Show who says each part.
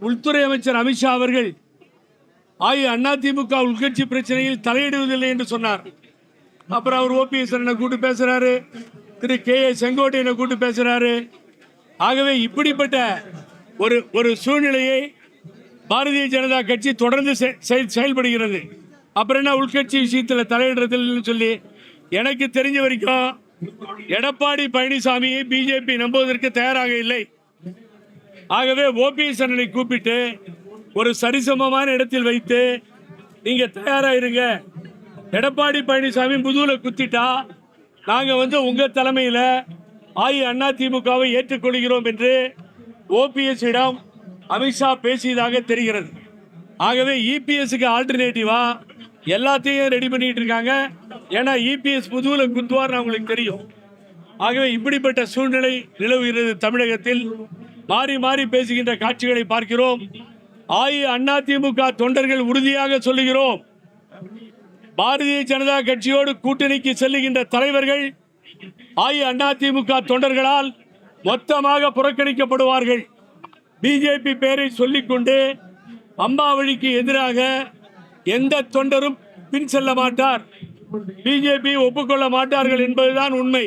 Speaker 1: உள்துறை அமைச்சர் அமித்ஷா அவர்கள் அஇஅதிமுக உள்கட்சி பிரச்சனையில் தலையிடுவதில்லை என்று சொன்னார். அப்புறம் அவர் ஓபிஎஸ் அண்ணனை கூட்டு பேசுறாரு. திரு கே ஏ செங்கோட்டையனை கூட்டு பேசுறாரு. ஆகவே இப்படிப்பட்ட ஒரு ஒரு சூழ்நிலையை பாரதிய ஜனதா கட்சி தொடர்ந்து செ- செயல்- செயல்படுகிறது. அப்புறம் என்ன உள்கட்சி விஷயத்தில் தலையிடுறதில்லைன்னு சொல்லி எனக்கு தெரிஞ்ச வரைக்கும் எடப்பாடி பழனிசாமியை பிஜேபி நம்புவதற்கு தயாராக இல்லை. ஆகவே ஓபிஎஸ் அண்ணனை கூப்பிட்டு ஒரு சரிசமமான இடத்தில் வைத்து நீங்க தயாரா இருங்க எடப்பாடி பழனிசாமி முதுகுல குத்திட்டா நாங்க வந்து உங்க தலைமையில அஇஅதிமுகவை ஏற்றுக்கொள்கிறோம் என்று ஓபிஎஸ்ஸிடம் அமித்ஷா பேசியதாக தெரிகிறது. ஆகவே இபிஎஸ்க்கு ஆல்டர்னேட்டிவா எல்லாத்தையும் ரெடி பண்ணிட்டு இருக்காங்க. ஏன்னா இபிஎஸ் முதுகுல குத்துவார்னு அவங்களுக்கு தெரியும். ஆகவே இப்படிப்பட்ட சூழ்நிலை நிலவுகிறது தமிழகத்தில். மாறி மாறி பேசுகின்ற காட்சிகளை பார்க்கிறோம். அஇஅதிமுக தொண்டர்கள் உறுதியாக சொல்லுகிறோம். பாரதிய ஜனதா கட்சியோடு கூட்டணிக்கு செல்லுகின்ற தலைவர்கள் அஇஅதிமுக தொண்டர்களால் மொத்தமாக புறக்கணிக்கப்படுவார்கள். பிஜேபி பெயரை சொல்லிக்கொண்டு அம்பாவழிக்கு எதிராக எந்த தொண்டரும் பின் செல்ல மாட்டார். பிஜேபி ஒப்புக்கொள்ள மாட்டார்கள் என்பதுதான் உண்மை.